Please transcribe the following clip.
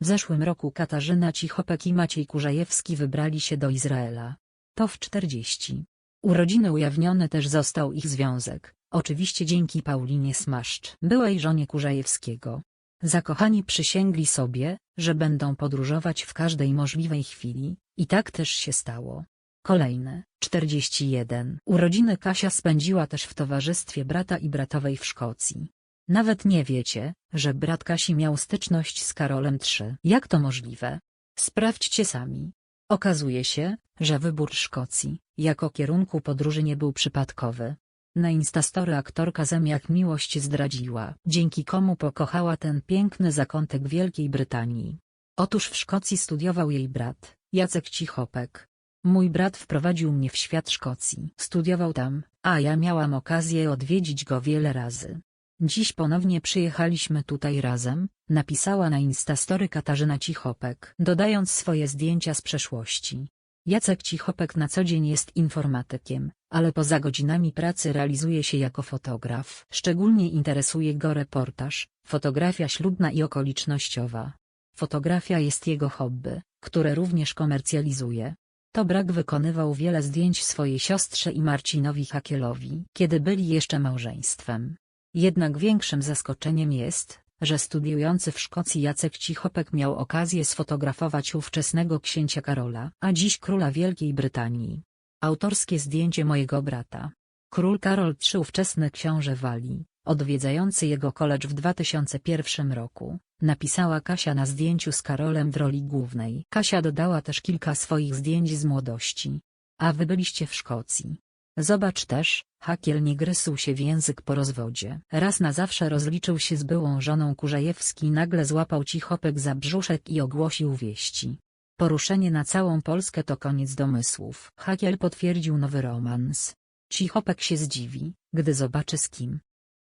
W zeszłym roku Katarzyna Cichopek i Maciej Kurzajewski wybrali się do Izraela. To w 40. Urodziny ujawniony też został ich związek, oczywiście dzięki Paulinie Smaszcz, byłej żonie Kurzajewskiego. Zakochani przysięgli sobie, że będą podróżować w każdej możliwej chwili, i tak też się stało. Kolejne, 41. Urodziny Kasia spędziła też w towarzystwie brata i bratowej w Szkocji. Nawet nie wiecie, że brat Kasi miał styczność z Karolem III. Jak to możliwe? Sprawdźcie sami. Okazuje się, że wybór Szkocji, jako kierunku podróży nie był przypadkowy. Na Instastory aktorka zamiach miłość zdradziła, dzięki komu pokochała ten piękny zakątek Wielkiej Brytanii. Otóż w Szkocji studiował jej brat, Jacek Cichopek. Mój brat wprowadził mnie w świat Szkocji. Studiował tam, a ja miałam okazję odwiedzić go wiele razy. Dziś ponownie przyjechaliśmy tutaj razem, napisała na Instastory Katarzyna Cichopek, dodając swoje zdjęcia z przeszłości. Jacek Cichopek na co dzień jest informatykiem, ale poza godzinami pracy realizuje się jako fotograf. Szczególnie interesuje go reportaż, fotografia ślubna i okolicznościowa. Fotografia jest jego hobby, które również komercjalizuje. To brak wykonywał wiele zdjęć swojej siostrze i Marcinowi Hakielowi, kiedy byli jeszcze małżeństwem. Jednak większym zaskoczeniem jest, że studiujący w Szkocji Jacek Cichopek miał okazję sfotografować ówczesnego księcia Karola, a dziś króla Wielkiej Brytanii. Autorskie zdjęcie mojego brata. Król Karol III ówczesny książę Walii, odwiedzający jego college w 2001 roku, napisała Kasia na zdjęciu z Karolem w roli głównej. Kasia dodała też kilka swoich zdjęć z młodości. A wy byliście w Szkocji. Zobacz też, Hakiel nie gryzł się w język po rozwodzie. Raz na zawsze rozliczył się z byłą żoną Kurzajewski nagle złapał Cichopek za brzuszek i ogłosił wieści. Poruszenie na całą Polskę to koniec domysłów. Hakiel potwierdził nowy romans. Cichopek się zdziwi, gdy zobaczy z kim,